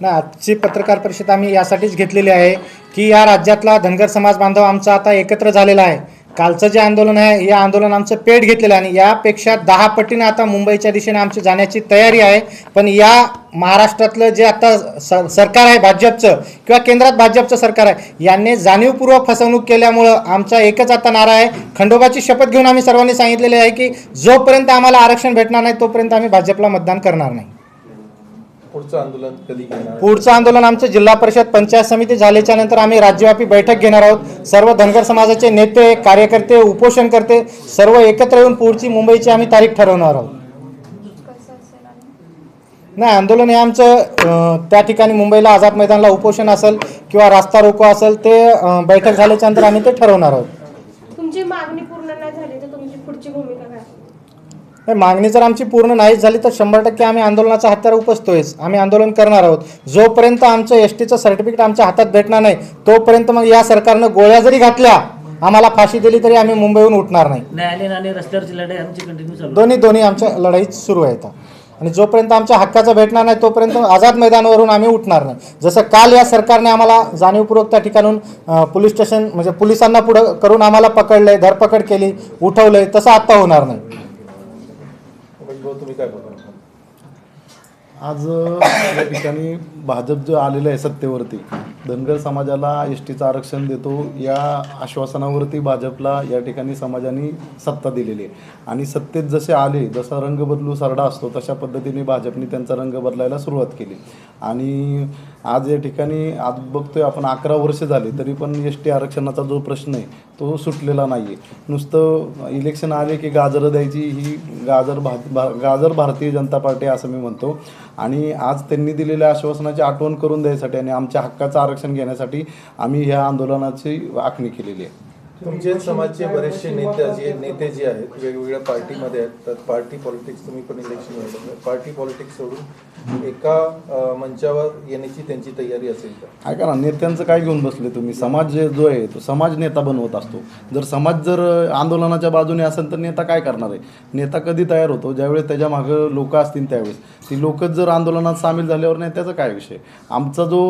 ना आजची पत्रकार परिषद आम्ही यासाठीच घेतलेली आहे की या राज्यातला धनगर समाज बांधव आमचा आता एकत्र झालेला आहे. कालचं जे आंदोलन आहे या आंदोलन आमचं पेट घेतलेलं आहे आणि यापेक्षा दहा पटीनं आता मुंबईच्या दिशेने आमची जाण्याची तयारी आहे. पण या महाराष्ट्रातलं जे आता स सरकार आहे भाजपचं किंवा केंद्रात भाजपचं सरकार आहे यांनी जाणीवपूर्वक फसवणूक केल्यामुळं आमचा एकच आता नारा आहे. खंडोबाची शपथ घेऊन आम्ही सर्वांनी सांगितलेले आहे की जोपर्यंत आम्हाला आरक्षण भेटणार नाही तोपर्यंत आम्ही भाजपला मतदान करणार नाही. पुढचं आंदोलन कधी घेणार? पुढचं आंदोलन आमचं जिल्हा परिषद पंचायत समिती झाल्याच्यानंतर आम्ही राज्यव्यापी बैठक घेणार आहोत. सर्व धनगर समाजाचे नेते कार्यकर्ते उपोषण करते सर्व एकत्र येऊन पुढची मुंबईची आम्ही तारीख ठरवणार आहोत. नाही आंदोलन हे आमचं त्या ठिकाणी मुंबईला आझाद मैदानला उपोषण असेल किंवा रास्ता रोको असेल ते बैठक झाल्याच्यानंतर आम्ही ते ठरवणार आहोत. तुमची मागणी पूर्ण नाही झाली तर तुमची पुढची भूमिका काय? मागणी जर आमची पूर्ण नाहीच झाली तर शंभर टक्के आम्ही आंदोलनाचा हत्यार उपसतोयच आम्ही आंदोलन करणार आहोत. जोपर्यंत आमचं एस टीचं सर्टिफिकेट आमच्या हातात भेटणार नाही तोपर्यंत मग या सरकारनं गोळ्या जरी घातल्या आम्हाला फाशी दिली तरी आम्ही मुंबईहून उठणार नाही. रस्त्यावरची लढाई आमची कंटिन्यू. दोन्ही दोन्ही आमच्या लढाई सुरू आहेत आणि जोपर्यंत आमच्या हक्काचं भेटणार नाही तोपर्यंत आझाद मैदानावरून आम्ही उठणार नाही. जसं काल या सरकारने आम्हाला जाणीवपूर्वक त्या ठिकाणून पोलीस स्टेशन म्हणजे पोलिसांना पुढं करून आम्हाला पकडलंय धरपकड केली उठवलंय तसं आत्ता होणार नाही. भाऊ तुम्ही काय आज या ठिकाणी भाजप जो आलेलं आहे सत्तेवरती धनगर समाजाला एस टीचं आरक्षण देतो या आश्वासनावरती भाजपला या ठिकाणी समाजाने सत्ता दिलेली आहे. आणि सत्तेत जसे आले जसा रंग बदलू सरडा असतो तशा पद्धतीने भाजपने त्यांचा रंग बदलायला सुरुवात केली. आणि आज या ठिकाणी आज बघतोय आपण अकरा वर्ष झाली तरी पण एस टी आरक्षणाचा जो प्रश्न आहे तो सुटलेला नाही आहे नुसतं इलेक्शन आले की गाजरं द्यायची ही गाजर भा भा- गाजर भारतीय जनता पार्टी असं मी म्हणतो. आणि आज त्यांनी दिलेल्या आश्वासनाची आठवण करून द्यायसाठी आणि आमच्या हक्काचं आरक्षण घेण्यासाठी आम्ही ह्या आंदोलनाची आखणी केलेली आहे. तुमचे समाजचे बरेचसे नेते जे नेते जे आहेत वेगवेगळ्या पार्टीमध्ये आहेत तर पार्टी पॉलिटिक्स तुम्ही पण इलेक्शन लढवलं पार्टी पॉलिटिक्स सोडून एका मंचावर येण्याची त्यांची तयारी असेल का? ऐका ना नेत्यांचं काय घेऊन बसले तुम्ही? समाज जो आहे तो समाज नेता बनवत असतो. जर समाज जर आंदोलनाच्या बाजूने असेल तर नेता काय करणार आहे? नेता कधी तयार होतो? ज्यावेळेस त्याच्या मागं लोक असतील त्यावेळेस. ती लोकच जर आंदोलनात सामील झाल्यावर नेत्याचा काय विषय? आमचा जो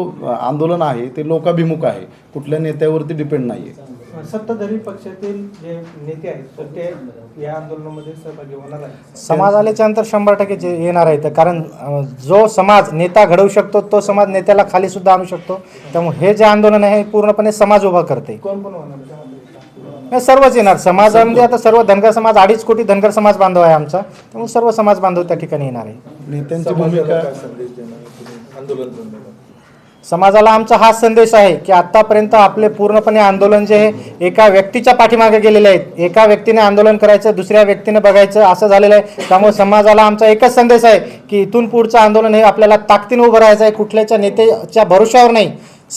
आंदोलन आहे ते लोकाभिमुख आहे. कुठल्या नेत्यावरती डिपेंड नाही आहे सत्ताधारी पक्षातील जे नेते आहेत ते या आंदोलनामध्ये सहभागी होणार आहेत. समाज आल्याच्यानंतर शंभर टक्के जे येणार आहे कारण अं, जो समाज नेता घडवू शकतो तो समाज नेत्याला खाली सुद्धा आणू शकतो. त्यामुळे हे जे आंदोलन आहे हे पूर्णपणे समाज उभा करते. कोण कोण होणार त्यामध्ये? हे सर्वच येणार. समाजामध्ये आता सर्व धनगर समाज अडीच कोटी धनगर समाज बांधव आहे आमचा. त्यामुळे सर्व समाज बांधव त्या ठिकाणी येणार आहे. नेत्यांची समाजाला भूमिका? काय संदेश देणार तुम्ही? आंदोलन संदर्भात समाजाला आमचा हा संदेश आहे की आतापर्यंत आपले पूर्णपणे आंदोलन जे आहे एका व्यक्तीच्या पाठीमागे गेलेले आहेत. एका व्यक्तीने आंदोलन करायचं दुसऱ्या व्यक्तीने बघायचं असं झालेलं आहे. त्यामुळे समाजाला आमचा एकच संदेश आहे की इथून पुढचं आंदोलन हे आपल्याला ताकदीने उभं राहायचं आहे. कुठल्याच्या नेत्याच्या भरोश्यावर नाही.